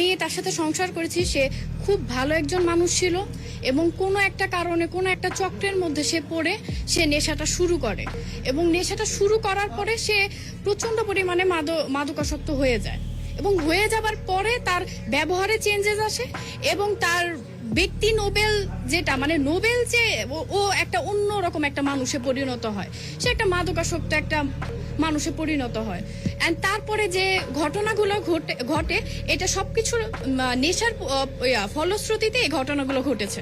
আমি তার সাথে সংসার করেছি, সে খুব ভালো একজন মানুষ ছিল এবং কোনো একটা কারণে, কোনো একটা চক্রের মধ্যে সে পড়ে, সে নেশাটা শুরু করে এবং নেশাটা শুরু করার পরে সে প্রচণ্ড পরিমাণে মাদক, মাদকাসক্ত হয়ে যায় এবং হয়ে যাবার পরে তার ব্যবহারে চেঞ্জেস আসে এবং তার ব্যক্তি নোবেল যেটা মানে নোবেল যে ও একটা অন্য রকম একটা মানুষে পরিণত হয়। সে একটা মাদকাসক্ত একটা মানুষে পরিণত হয়। অ্যান্ড তারপরে যে ঘটনাগুলো ঘটে ঘটে এটা সবকিছুর উম, নেশার ফলশ্রুতিতে এই ঘটনাগুলো ঘটেছে।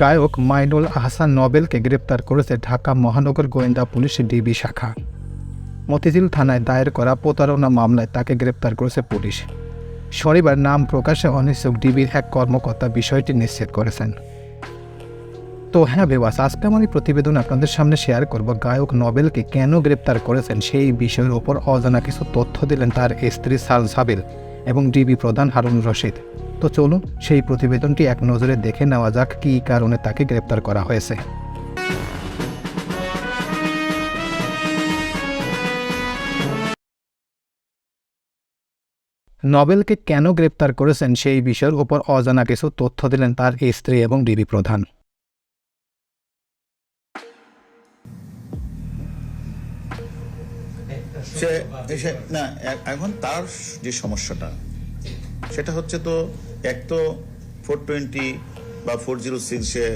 গায়ক মাইনুল আহসান নবেলকে গ্রেপ্তার করেছে ঢাকা মহানগর গোয়েন্দা পুলিশ ডিবি শাখা। মতিঝিল থানায় দায়ের করা প্রতারণা মামলায় তাকে গ্রেপ্তার করেছে পুলিশ। শনিবার নাম প্রকাশে অনিচ্ছুক ডিবির এক কর্মকর্তা বিষয়টি নিশ্চিত করেছেন। তো হ্যাঁ বেবাস আজকে আমার এই প্রতিবেদন আপনাদের সামনে শেয়ার করব। গায়ক নবেলকে কেন গ্রেপ্তার করেছেন সেই বিষয়ের ওপর অজানা কিছু তথ্য দিলেন তার স্ত্রী সাল সাবিল এবং ডিবি প্রধান হারুন রশিদ। তো চলুন সেই প্রতিবেদনটি এক নজরে দেখে নেওয়া যাক কী কারণে তাকে গ্রেপ্তার করা হয়েছে। নবেলকে কেন গ্রেপ্তার করেছেন সেই বিষয়ের উপর অজানা কিছু তথ্য দিলেন তার স্ত্রী এবং ডিবি প্রধান। সে, না, এখন তার যে সমস্যাটা, সেটা হচ্ছে তো এক তো ফোর টোয়েন্টি বা ফোর জিরো সিক্সে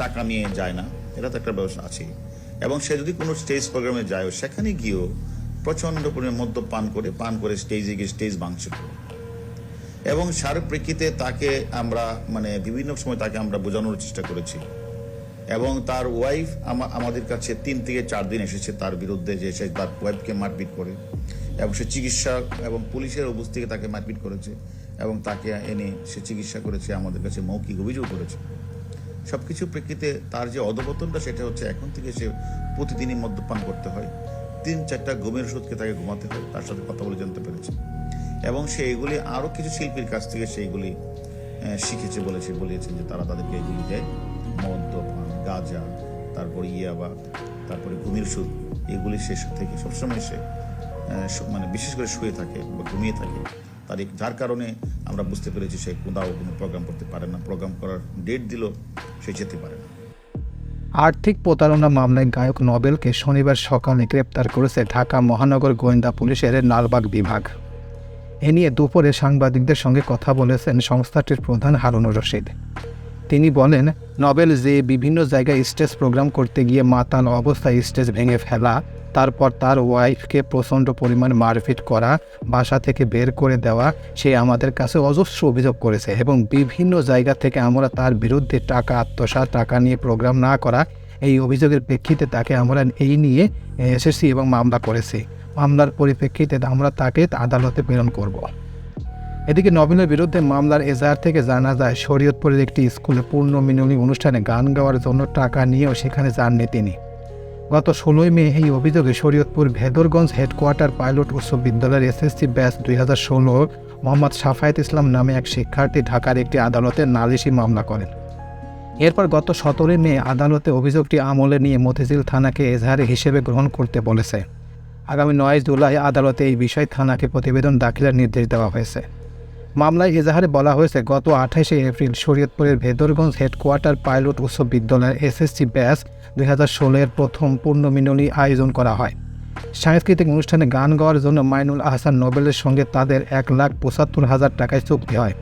টাকা নিয়ে যায় না, এটা তো একটা ব্যবস্থা আছেই। এবং সে যদি কোনো স্টেজ প্রোগ্রামে যায় সেখানে গিয়েও প্রচণ্ড পরিমাণে মদ্য পান করে পান করে স্টেজে গিয়ে স্টেজ ভাঙচুর করে এবং সার প্রেক্ষিতে তাকে আমরা মানে বিভিন্ন সময় তাকে আমরা বোঝানোর চেষ্টা করেছি। এবং তার ওয়াইফ আমাদের কাছে তিন থেকে চার দিন এসেছে তার বিরুদ্ধে যে সে তার ওয়াইফকে মারপিট করে। এবং সে চিকিৎসা এবং পুলিশের উপস্থিতি তাকে মারপিট করেছে এবং তাকে এনে সে চিকিৎসা করেছে, আমাদের কাছে মৌখিক অভিযোগ করেছে। সব কিছু প্রেক্ষিতে তার যে অধপতনটা, সেটা হচ্ছে এখন থেকে সে প্রতিদিনই মদ্যপান করতে হয়। তিন চারটা ঘুমের ওষুধকে তাকে ঘুমাতে হয়, তার সাথে কথা বলে জানতে পেরেছে। এবং সে এগুলি আরও কিছু শিল্পীর কাছ থেকে সেইগুলি শিখেছে বলেছে বলেছেন যে তারা তাদেরকে এগুলি দেয় মদ্যপান। গাঁজা, তারপর ইয়াবা, তারপরে ঘুমের সুদ, এগুলি শেষ থেকে সবসময় সে মানে বিশেষ করে শুয়ে থাকে বা ঘুমিয়ে থাকে। তার যার কারণে আমরা বুঝতে পেরেছি সে কোথাও কোনো প্রোগ্রাম করতে পারে না। প্রোগ্রাম করার ডেট দিল, সে যেতে পারে না। আর্থিক প্রতারণা মামলায় গায়ক নবেলকে শনিবার সকালে গ্রেপ্তার করেছে ঢাকা মহানগর গোয়েন্দা পুলিশের লালবাগ বিভাগ। এ নিয়ে দুপুরে সাংবাদিকদের সঙ্গে কথা বলেছেন সংস্থাটির প্রধান হারুনুর রশিদ। তিনি বলেন, নোবেল যে বিভিন্ন জায়গায় স্টেজ প্রোগ্রাম করতে গিয়ে মাতাল অবস্থায় স্টেজ ভেঙে ফেলা, তারপর তার ওয়াইফকে প্রচণ্ড পরিমাণ মারপিট করা, বাসা থেকে বের করে দেওয়া, সে আমাদের কাছে অজস্র অভিযোগ করেছে এবং বিভিন্ন জায়গা থেকে আমরা তার বিরুদ্ধে টাকা আত্মসাৎ, টাকা নিয়ে প্রোগ্রাম না করা, এই অভিযোগের প্রেক্ষিতে তাকে আমরা এই নিয়ে এসেছি এবং মামলা করেছি। মামলার পরিপ্রেক্ষিতে আমরা তাকে আদালতে প্রেরণ করব। এদিকে নবীনের বিরুদ্ধে মামলার এজাহার থেকে জানা যায়, শরীয়তপুরের একটি স্কুলে পূর্ণ মিলনী অনুষ্ঠানে গান গাওয়ার জন্য টাকা নিয়েও সেখানে যাননি তিনি। গত ষোলোই মে এই অভিযোগে শরীয়তপুর ভেদরগঞ্জ হেডকোয়ার্টার পাইলট উচ্চ বিদ্যালয়ের এসএসসি ব্যাচ দুই হাজার ষোলো মোহাম্মদ সাফায়েত ইসলাম নামে এক শিক্ষার্থী ঢাকার একটি আদালতে নালিশি মামলা করেন। এরপর গত সতেরোই মে আদালতে অভিযোগটি আমলে নিয়ে মতিঝিল থানাকে এজাহারে হিসেবে গ্রহণ করতে বলেছে। আগামী নয় জুলাই আদালতে এই বিষয়ে থানাকে প্রতিবেদন দাখিলের নির্দেশ দেওয়া হয়েছে। মামলায় এজাহারে বলা হয়েছে, গত আঠাশে এপ্রিল শরীয়তপুরের ভেদরগঞ্জ হেডকোয়ার্টার পাইলট উচ্চ বিদ্যালয়ের এসএসসি ব্যাচ দুই হাজার ষোলোর প্রথম পূর্ণমিলনী আয়োজন করা হয়। সাংস্কৃতিক অনুষ্ঠানে গান গাওয়ার জন্য মাইনুল আহসান নোবেলের সঙ্গে তাদের এক লাখ পঁচাত্তর হাজার টাকায় চুক্তি হয়।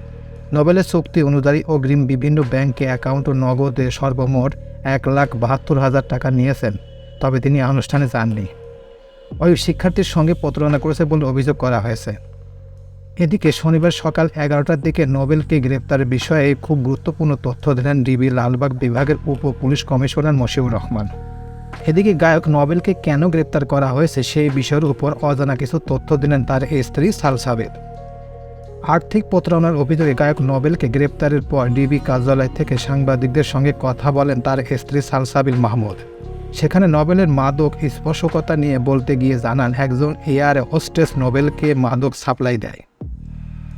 নোবেলের চুক্তি অনুযায়ী অগ্রিম বিভিন্ন ব্যাংকে অ্যাকাউন্ট ও নগদে সর্বমোট এক লাখ বাহাত্তর হাজার টাকা নিয়েছেন, তবে তিনি অনুষ্ঠানে যাননি। ওই শিক্ষার্থীর সঙ্গে প্রতারণা করেছে বলে অভিযোগ করা হয়েছে। এদিকে শনিবার সকাল এগারোটার দিকে নোবেলকে গ্রেপ্তারের বিষয়ে খুব গুরুত্বপূর্ণ তথ্য দিলেন ডিবি লালবাগ বিভাগের উপ পুলিশ কমিশনার মশিউর রহমান। এদিকে গায়ক নোবেলকে কেন গ্রেপ্তার করা হয়েছে সেই বিষয়ের উপর অজানা কিছু তথ্য দিলেন তার স্ত্রী সালসাবেদ আর্থিক প্রতারণার অভিযোগে গায়ক নোবেলকে গ্রেপ্তারের পর ডিবি কার্যালয় থেকে সাংবাদিকদের সঙ্গে কথা বলেন তার স্ত্রী সালসাবিল মাহমুদ। সেখানে নোবেলের মাদক স্পর্শকতা নিয়ে বলতে গিয়ে জানান, একজন এয়ার হোস্টেস নোবেলকে মাদক সাপ্লাই দেয়।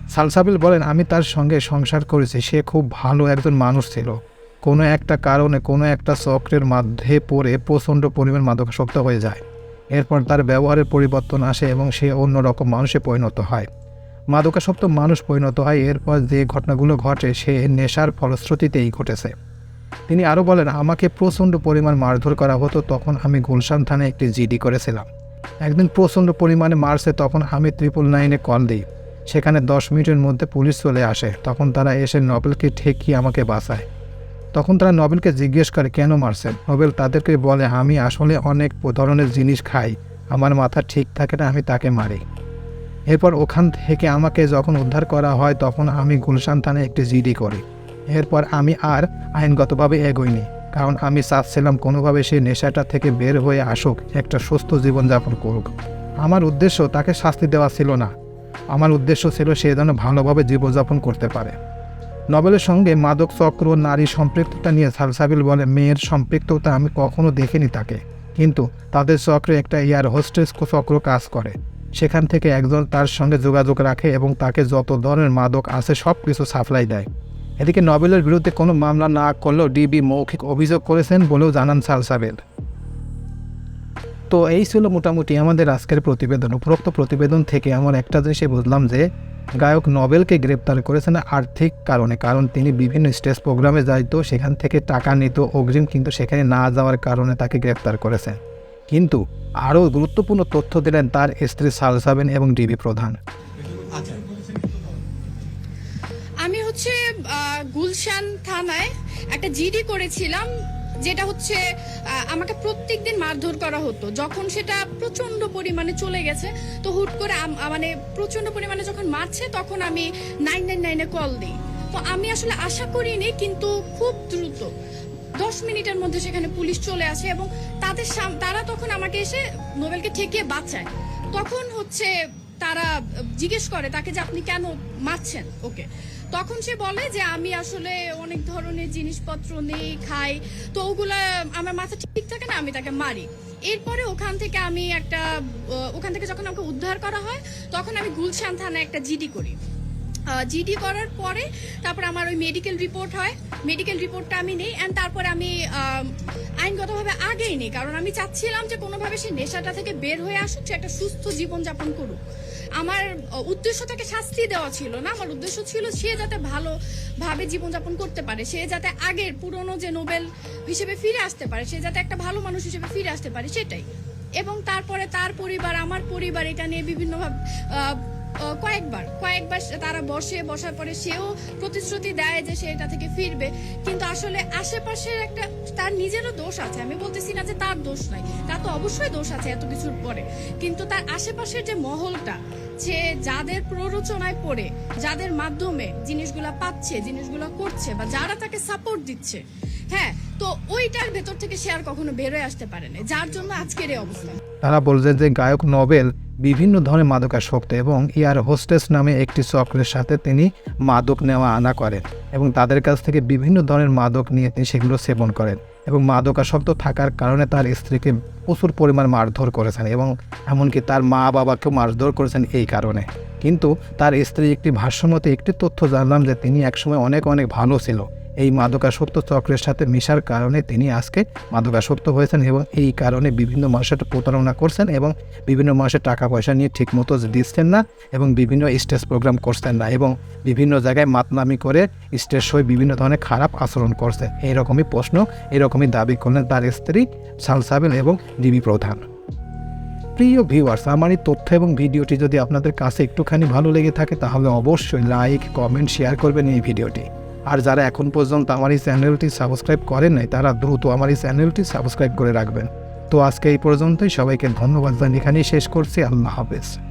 সালসাবিল বলেন, আমি তার সঙ্গে সংসার করেছি। সে খুব ভালো একজন মানুষ ছিল। কোনো একটা কারণে কোনো একটা চক্রের মধ্যে পড়ে প্রচণ্ড পরিমাণ মাদকাসক্ত হয়ে যায়। এরপর তার ব্যবহারের পরিবর্তন আসে এবং সে অন্যরকম মানুষে পরিণত হয়। মাদকাসক্ত মানুষ পরিণত হয়। এরপর যে ঘটনাগুলো ঘটে, সে নেশার ফলশ্রুতিতেই ঘটেছে। তিনি আরও বলেন, আমাকে প্রচণ্ড পরিমাণ মারধর করা হতো তখন আমি গুলশান থানায় একটি জিডি করেছিলাম। একদিন প্রচণ্ড পরিমাণে মারছে তখন আমি ট্রিপল নাইনে কল দিই। সেখানে দশ মিনিটের মধ্যে পুলিশ চলে আসে। তখন তারা এসে নবেলকে ঠেকিয়ে আমাকে বাঁচায়। তখন তারা নবেলকে জিজ্ঞেস করে, কেন মারছেন? নবেল তাদেরকে বলে, আমি আসলে অনেক ধরনের জিনিস খাই। আমার মাথা ঠিক থাকে না, আমি তাকে মারি। এরপর ওখান থেকে আমাকে যখন উদ্ধার করা হয়, তখন আমি গুলশান থানায় একটি জিডি করি। এরপর আমি আর আইনগতভাবে এগোইনি, কারণ আমি চাচ্ছিলাম কোনোভাবে সেই নেশাটা থেকে বের হয়ে আসুক, একটা সুস্থ জীবনযাপন করুক। আমার উদ্দেশ্য তাকে শাস্তি দেওয়া ছিল না। আমার উদ্দেশ্য ছিল সে যেন ভালোভাবে জীবনযাপন করতে পারে। নবেলের সঙ্গে মাদক, চক্র, নারী সম্পৃক্ততা নিয়ে সালসাবিল বলে, মেয়ের সম্পৃক্ততা আমি কখনো দেখিনি তাকে। কিন্তু তাদের চক্রে একটা এয়ার হোস্টেস চক্র কাজ করে। সেখান থেকে একজন তার সঙ্গে যোগাযোগ রাখে এবং তাকে যত ধরনের মাদক আছে সব কিছু সাপ্লাই দেয়। এদিকে নবেলের বিরুদ্ধে কোনো মামলা না করলেও ডিবি মৌখিক অভিযোগ করেছেন বলেও জানান সালসাবেল। তো এই ছিল মোটামুটি আমাদের আজকের প্রতিবেদন উপরোক্ত প্রতিবেদন থেকে আমার একটা জিনিসে বুঝলাম যে গায়ক নবেলকে গ্রেপ্তার করেছেন আর্থিক কারণে কারণ তিনি বিভিন্ন স্টেজ প্রোগ্রামে যাইতো সেখান থেকে টাকা নিত অগ্রিম কিন্তু সেখানে না যাওয়ার কারণে তাকে গ্রেপ্তার করেছেন। কিন্তু আরও গুরুত্বপূর্ণ তথ্য দিলেন তার স্ত্রী সালসাবেন এবং ডিবি প্রধান। আমি হচ্ছে গুলশান থানায় একটা জিডি করেছিলাম যেটা হচ্ছে আমাকে প্রত্যেক দিন মারধর করা হতো। যখন সেটা প্রচণ্ড পরিমাণে চলে গেছে, তো হুট করে মানে প্রচণ্ড পরিমাণে যখন মারছে, তখন আমি নাইন নাইন নাইনে কল দিই। তো আমি আসলে আশা করিনি, কিন্তু খুব দ্রুত। দশ মিনিটের মধ্যে সেখানে পুলিশ চলে আসে এবং তাদের তারা তখন আমাকে এসে নোবেলকে ঠেকিয়ে বাঁচায়। তখন হচ্ছে তারা জিজ্ঞেস করে, তাকে যে আপনি কেন মারছেন ওকে? তখন সে বলে যে, আমি আসলে অনেক ধরনের জিনিসপত্র নেই, খাই। তো ওগুলা আমার মাথা ঠিক থাকে না, আমি তাকে মারি। এরপরে ওখান থেকে আমি একটা ওখান থেকে যখন আমাকে উদ্ধার করা হয়, তখন আমি গুলশান থানায় একটা জিডি করি। জিডি করার পরে তারপর আমার ওই মেডিকেল রিপোর্ট হয়। মেডিকেল রিপোর্টটা আমি নেই অ্যান্ড তারপরে আমি আইনগতভাবে আগেই নেই, কারণ আমি চাচ্ছিলাম যে কোনোভাবে সে নেশাটা থেকে বের হয়ে আসুক, সে একটা সুস্থ জীবনযাপন করুক। আমার উদ্দেশ্য তাকে শাস্তি দেওয়া ছিল না, আমার উদ্দেশ্য ছিল সে যাতে ভালোভাবে জীবনযাপন করতে পারে, সে যাতে আগের পুরনো যে নোবেল হিসেবে ফিরে আসতে পারে, সে যাতে একটা ভালো মানুষ হিসেবে ফিরে আসতে পারে, সেটাই। এবং তারপরে তার পরিবার, আমার পরিবার, এটা নিয়ে বিভিন্নভাবে কয়েকবার। কয়েকবার তারা বসে, বসার পরে সেও প্রতিশ্রুতি দেয় যে সে এটা থেকে ফিরবে। কিন্তু আসলে আশেপাশের একটা তার নিজেরও দোষ আছে। আমি বলতেছি না যে তার দোষ নাই। তার তো অবশ্যই দোষ আছে এত কিছুর পরে। কিন্তু তার আশেপাশের যে মহলটা যে যাদের প্ররোচনায় পড়ে, যাদের মাধ্যমে জিনিসগুলা পাচ্ছে, জিনিসগুলা করছে বা যারা তাকে সাপোর্ট দিচ্ছে হ্যাঁ তো ওইটার ভেতর থেকে সে আর কখনো বেরোয় আসতে পারে না যার জন্য আজকের এই অবস্থা। তারা বলছেন যে গায়ক নোবেল বিভিন্ন ধরনের মাদকাসক্ত এবং ইয়ার হোস্টেস নামে একটি চক্রের সাথে তিনি মাদক নেওয়া আনা করেন এবং তাদের কাছ থেকে বিভিন্ন ধরনের মাদক নিয়ে তিনি সেগুলো সেবন করেন এবং মাদকাসক্ত থাকার কারণে তার স্ত্রীকে প্রচুর পরিমাণ মারধর করেছেন এবং এমনকি তার মা বাবাকেও মারধর করেছেন এই কারণে। কিন্তু তার স্ত্রী একটি ভাষ্যমতে একটি তথ্য জানলাম যে তিনি একসময় অনেক অনেক ভালো ছিল। এই মাদকাসক্ত চক্রের সাথে মেশার কারণে তিনি আজকে মাদকাসক্ত হয়েছেন এবং এই কারণে বিভিন্ন মানুষের প্রতারণা করছেন এবং বিভিন্ন মানুষের টাকা পয়সা নিয়ে ঠিকমতো দিচ্ছেন না এবং বিভিন্ন স্টেজ প্রোগ্রাম করছেন না এবং বিভিন্ন জায়গায় মাতনামি করে স্টেজ হয়ে বিভিন্ন ধরনের খারাপ আচরণ করছে। এইরকমই প্রশ্ন, এরকমই দাবি করলেন তার স্ত্রী সালসাবিল এবং ডিবি প্রধান। প্রিয় ভিউয়ার্স, আমার এই তথ্য এবং ভিডিওটি যদি আপনাদের কাছে একটুখানি ভালো লেগে থাকে, তাহলে অবশ্যই লাইক, কমেন্ট, শেয়ার করবেন এই ভিডিওটি। আর যারা এখন পর্যন্ত আমার এই চ্যানেলটি সাবস্ক্রাইব করেন নাই, তারা দ্রুত আমার এই চ্যানেলটি সাবস্ক্রাইব করে রাখবেন। তো আজকে এই পর্যন্তই, সবাইকে ধন্যবাদ জানিয়ে এখানেই শেষ করছি। আল্লাহ হাফেজ।